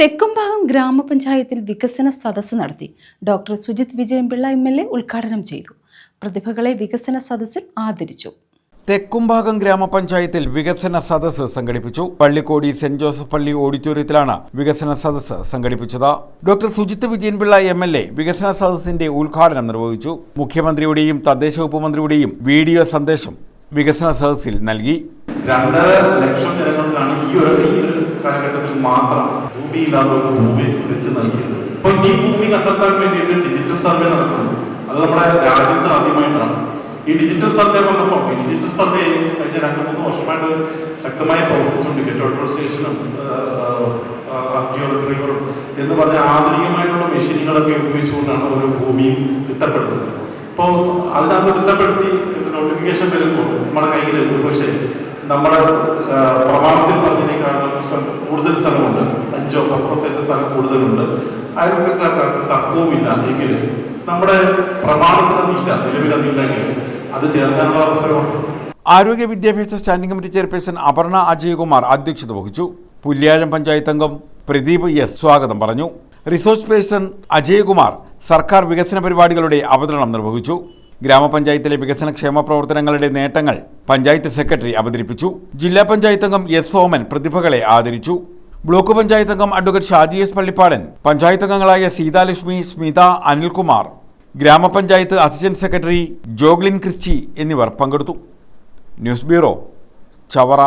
തെക്കുംഭാഗം ഗ്രാമപഞ്ചായത്തിൽ വികസന സദസ്സ് നടത്തി doctor Sujith Vijayan Pillai M L A ഉദ്ഘാടനം ചെയ്തു. പ്രതിഭകളെ വികസന സദസ്സിൽ ആദരിച്ചു. തെക്കുംഭാഗം ഗ്രാമപഞ്ചായത്തിൽ വികസന സദസ്സ് സംഘടിപ്പിച്ചു. പള്ളിക്കോടി സെന്റ് ജോസഫ് പള്ളി ഓഡിറ്റോറിയത്തിലാണ് വികസന സദസ്സ് സംഘടിപ്പിച്ചത്. Doctor Sujith Vijayan Pillai M L A വികസന സദസ്സിന്റെ ഉദ്ഘാടനം നിർവഹിച്ചു. മുഖ്യമന്ത്രിയുടെയും തദ്ദേശ വകുപ്പ് മന്ത്രിയുടെയും വീഡിയോ സന്ദേശം വികസന സദസ്സിൽ നൽകി. രണ്ടര ലക്ഷം ജനങ്ങൾക്കാണ് ഈ ഒരു ഈ ഒരു കാലഘട്ടത്തിൽ മാത്രം ഭൂമിയില്ലാതെ ഒരു ഭൂമി വിളിച്ച് നൽകിയത്. അപ്പൊ ഈ ഭൂമി കണ്ടെത്താൻ വേണ്ടിയിട്ട് ഡിജിറ്റൽ സർവേ നടത്തുന്നു അത് നമ്മുടെ രാജ്യത്ത് ആദ്യമായിട്ടാണ്. ഈ ഡിജിറ്റൽ സർവേ വന്നപ്പോൾ ഡിജിറ്റൽ സർവേ കഴിഞ്ഞ രണ്ട് മൂന്ന് വർഷമായിട്ട് ശക്തമായി പ്രവർത്തിച്ചുകൊണ്ട് ഗെറ്റ് സ്റ്റേഷനും റിവറും എന്ന് പറഞ്ഞ ആധുനികമായിട്ടുള്ള മെഷീനുകളൊക്കെ ഉപയോഗിച്ചുകൊണ്ടാണ് ഒരു ഭൂമിയും തിട്ടപ്പെടുന്നത്. അപ്പോൾ അതിനകത്ത് തിട്ടപ്പെടുത്തി നോട്ടിഫിക്കേഷൻ വരുമ്പോൾ നമ്മുടെ കയ്യിൽ ഒരുപക്ഷെ നമ്മുടെ പ്രമാണത്തിൽ പറഞ്ഞതിനേക്കാളും കൂടുതൽ സ്ഥലമുണ്ട്. അഞ്ചോ പത്തോ സെന്റ് സ്ഥലം കൂടുതലുണ്ട്. അതിനൊക്കെ ത- ത- എങ്കിൽ നമ്മുടെ പ്രമാണത്തിൽ അതില്ല. നിലവിൽ അതില്ലെങ്കിൽ അത് ചേർക്കാനുള്ള അവസരമുണ്ട്. ആരോഗ്യ വിദ്യാഭ്യാസ standing committee chairperson Aparna Ajayakumar അധ്യക്ഷത വഹിച്ചു. പുല്യാഴം പഞ്ചായത്ത് അംഗം പ്രദീപ് എസ് സ്വാഗതം പറഞ്ഞു. റിസോഴ്സ് പേഴ്സൺ അജയകുമാർ സർക്കാർ വികസന പരിപാടികളുടെ അവതരണം നിർവഹിച്ചു. ഗ്രാമപഞ്ചായത്തിലെ വികസന ക്ഷേമ പ്രവർത്തനങ്ങളുടെ നേട്ടങ്ങൾ പഞ്ചായത്ത് സെക്രട്ടറി അവതരിപ്പിച്ചു. ജില്ലാ പഞ്ചായത്ത് അംഗം എസ് സോമൻ പ്രതിഭകളെ ആദരിച്ചു. ബ്ലോക്ക് പഞ്ചായത്ത് അംഗം അഡ്വക്കേറ്റ് ഷാജി എസ് പള്ളിപ്പാടൻ പഞ്ചായത്ത് അംഗങ്ങളായ സീതാലക്ഷ്മി സ്മിത അനിൽകുമാർ ഗ്രാമപഞ്ചായത്ത് അസിസ്റ്റന്റ് സെക്രട്ടറി ജോഗ്ലിൻ ക്രിസ്റ്റി എന്നിവർ പങ്കെടുത്തു. News bureau Chavara